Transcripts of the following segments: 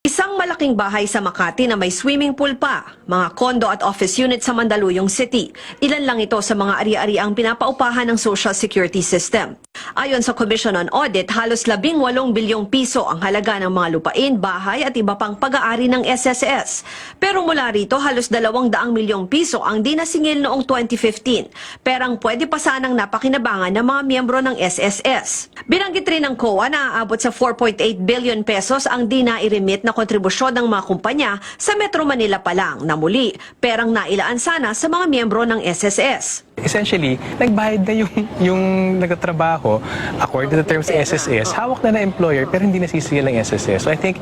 Isang malaking bahay sa Makati na may swimming pool pa, mga kondo at office unit sa Mandaluyong City. Ilan lang ito sa mga ari-ariang pinapaupahan ng Social Security System. Ayon sa Commission on Audit, halos 18 bilyong piso ang halaga ng mga lupain, bahay at iba pang pag-aari ng SSS. Pero mula rito, halos 200 milyong piso ang di nasingil noong 2015. Perang pwede pa sanang napakinabangan ng mga miyembro ng SSS. Binanggit rin ng COA na aabot sa 4.8 billion pesos ang di na-remit na kontribusyon ng mga kumpanya sa Metro Manila pa lang na muli perang nailaan sana sa mga miyembro ng SSS. Essentially, nagbayad na yung, yung nagtatrabaho according to the terms SSS, hawak na na employer pero hindi nasisingil ng SSS. So I think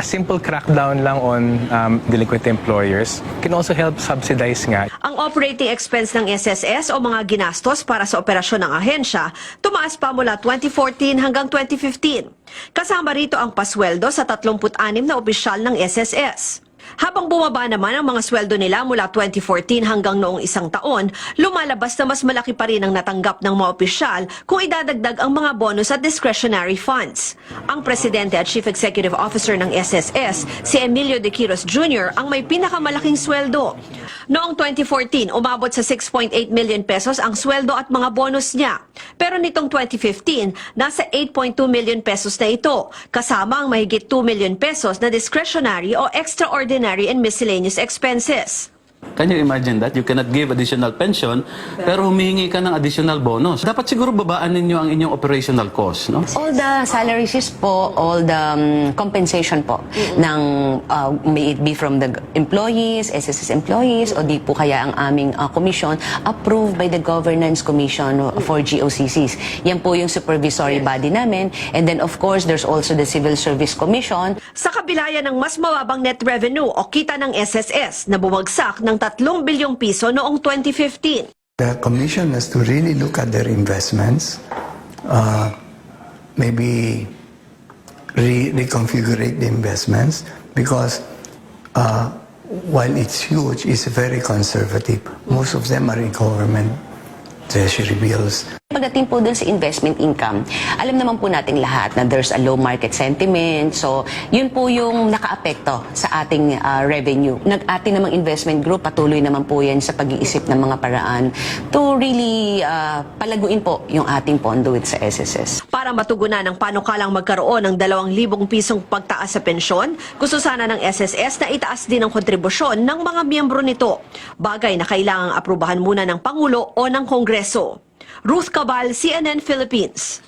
a simple crackdown lang on um, delinquent employers can also help subsidize nga Ang operating expense ng SSS o mga ginastos para sa operasyon ng ahensya tumaas pa mula 2014 hanggang 2015. Kasama rito ang pasweldo sa 36 na opisyal ng SSS. Habang bumaba naman ang mga sweldo nila mula 2014 hanggang noong isang taon, lumalabas na mas malaki pa rin ang natanggap ng mga opisyal kung idadagdag ang mga bonus at discretionary funds. Ang presidente at chief executive officer ng SSS, si Emilio De Quiros Jr., ang may pinakamalaking sweldo. Noong 2014, umabot sa 6.8 million pesos ang sweldo at mga bonus niya. Pero nitong 2015, nasa 8.2 million pesos na ito, kasama ang mahigit 2 million pesos na discretionary o extraordinary and miscellaneous expenses. Can you imagine that? You cannot give additional pension, pero humihingi ka ng additional bonus. Dapat siguro babaan ninyo ang inyong operational cost, no? All the salaries po, all the um, compensation po ng uh, may it be from the employees, SSS employees o di po kaya ang aming uh, commission approved by the Governance Commission for GOCCs. Yan po yung supervisory body namin and then of course there's also the Civil Service Commission Sa kabila yan ng mas mababang net revenue o kita ng SSS na bumagsak ng 3 bilyong piso noong 2015. The commission has to really look at their investments, uh, maybe re- reconfigure the investments because uh, while it's huge, it's very conservative. Most of them are in government treasury bills. Pagdating po dun sa investment income, alam naman po nating lahat na there's a low market sentiment. So, yun po yung nakaapekto sa ating uh, revenue. Nag-ating namang investment group, patuloy naman po yan sa pag-iisip ng mga paraan to really uh, palaguin po yung ating pondo with sa SSS. Para matugunan ang panukalang magkaroon ng 2,000 pisong pagtaas sa pensyon, gusto sana ng SSS na itaas din ang kontribusyon ng mga miyembro nito. Bagay na kailangang aprubahan muna ng Pangulo o ng Kongreso. Ruth Cabal, CNN Philippines.